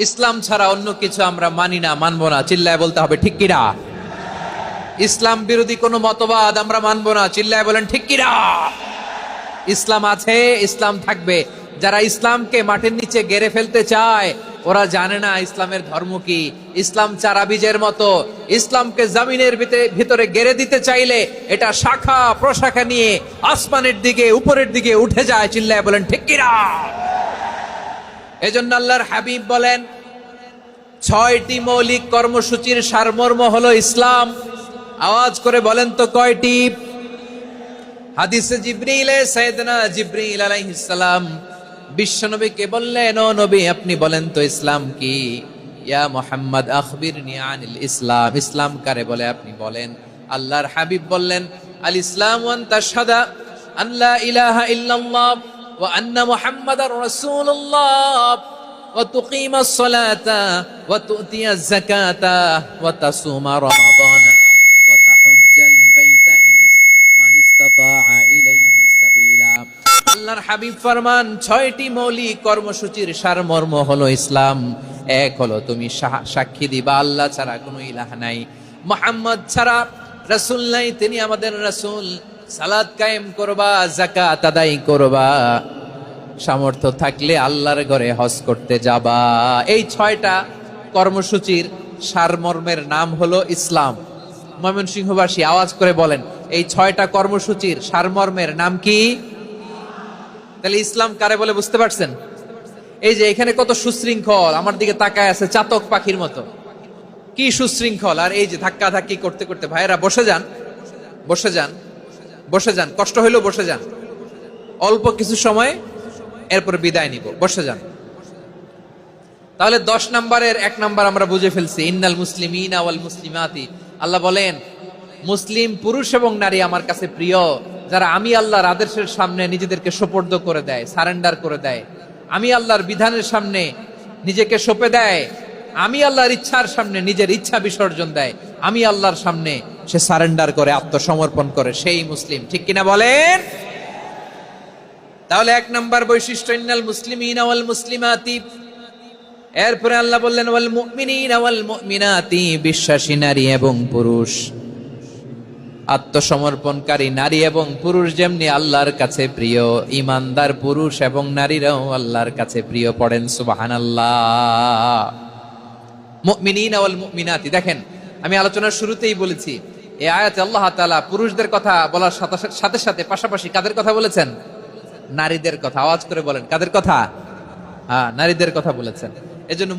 ইসলাম ছাড়া অন্য কিছু আমরা মানি না, মানবো না। চিল্লায় বলতে হবে, ঠিক কিনা ইসলাম বিরোধী কোনো মতবাদ আমরা মানবো না, চিল্লায় বলেন, ঠিক কিনা ইসলাম আছে, ইসলাম থাকবে। যারা ইসলামকে মাটির নিচে গেড়ে ফেলতে চায়, ওরা জানে না ইসলামের ধর্ম কি। ইসলাম চারা বীজের মতো। ইসলামকে জামিনের ভিতরে- গেড়ে দিতে চাইলে এটা শাখা, প্রশাখা নিয়ে আসমানের দিকে, উপরের দিকে উঠে যায়, চিল্লায় বলেন, ঠিক কিনা এজন্য আল্লাহর হাবিব বলেন, ছয়টি মৌলিক কর্মসূচির সারমর্ম হলো ইসলাম। আওয়াজ করে বলেন তো কয়টি? হাদিসে জিব্রিলে, সাইয়েদনা জিব্রিল আলাইহিস সালাম বিশ্বনবীকে বললেন, ও নবী, আপনি বলেন তো ইসলাম কি? ইয়া মুহাম্মদ, আখবিরনি আনিল ইসলাম। ইসলাম কারে বলে আপনি বলেন? আল্লাহর হাবিব বললেন, আল ইসলাম ওয়ান তাশহাদা আন লা ইলাহা ইল্লাল্লাহ। ওয়া আন্না মুহাম্মাদার রাসূলুল্লাহ وتقيم الصلاة وتؤتي الزكاة وتصوم رمضان وتحج البيت إن اس- من استطاع إليه سبيلا আল্লাহর হাবিব ফরমান ছয়টি মৌলিক কর্মসূচির সারমর্ম হলো ইসলাম এক হলো তুমি সা- সাক্ষী দিবা আল্লাহ ছাড়া কোনো ইলাহ নাই মোহাম্মদ ছাড়া রাসূল নাই তিনি আমাদের রাসূল সালাত কায়েম করবা জাকাত আদায় করবা। সামর্থ্য থাকলে আল্লাহর ঘরে হজ করতে যাবা। এই ছয়টা কর্মসূচির সারমর্মের নাম হলো ইসলাম। ময়মনসিংহবাসী, আওয়াজ করে বলেন, এই ছয়টা কর্মসূচির সারমর্মের নাম কি? তাহলে ইসলাম কারে বলে বুঝতে পারছেন? এই যে এখানে কত সুশৃঙ্খল, আমার দিকে তাকায় আছে চাতক পাখির মতো। কি সুশৃঙ্খল, আর এই যে ধাক্কা ধাক্কি করতে করতে ভাইয়েরা বসে যান বসে যান। বসে যান, কষ্ট হইলেও বসে যান। অল্প কিছু সময়, এরপর বিদায় নিব, বসে যান। তাহলে দশ নম্বরের এক নাম্বার আমরা বুঝে ফেলছি, ইন্নাল মুসলিমিন আওয়াল মুসলিমাতি। আল্লাহ বলেন, মুসলিম, পুরুষ এবং নারী আমার কাছে প্রিয়, যারা আমি আল্লাহর আদেশের সামনে নিজেদেরকে সোপর্দ করে দেয়, সারেন্ডার করে দেয়। আমি আল্লাহর বিধানের সামনে নিজেকে সঁপে দেয়। আমি আল্লাহর ইচ্ছার সামনে নিজের ইচ্ছা বিসর্জন দেয়। আমি আল্লাহর সামনে সে সারেন্ডার করে, আত্মসমর্পণ করে, সেই মুসলিম। ঠিক কিনা বলেন? তাহলে এক নম্বর বৈশিষ্ট্য, ইন্নাল মুসলিমিন ওয়াল মুসলিমাতি। এরপরে আল্লাহ বললেন, ওয়াল মুমিনিন ওয়াল মুমিনাতি, বিশ্বাসী নারী এবং পুরুষ। আত্মসমর্পণকারী নারী এবং পুরুষ যেমনি আল্লাহর কাছে প্রিয়, ইমানদার পুরুষ এবং নারীরাও আল্লাহর কাছে প্রিয়, পড়েন সুবহানাল্লাহ। মুমিনিন ওয়াল মুমিনাতি, দেখেন, আমি আলোচনার শুরুতেই বলেছি এই আয়াতে আল্লাহ তালা পুরুষদের কথা বলার সাথে সাথে সাথে পাশাপাশি কাদের কথা বলেছেন? নারীদের কথা। আওয়াজ করে বলেন, কাদের কথা? হ্যাঁ নারীদের কথা বলেছেন। এজন্য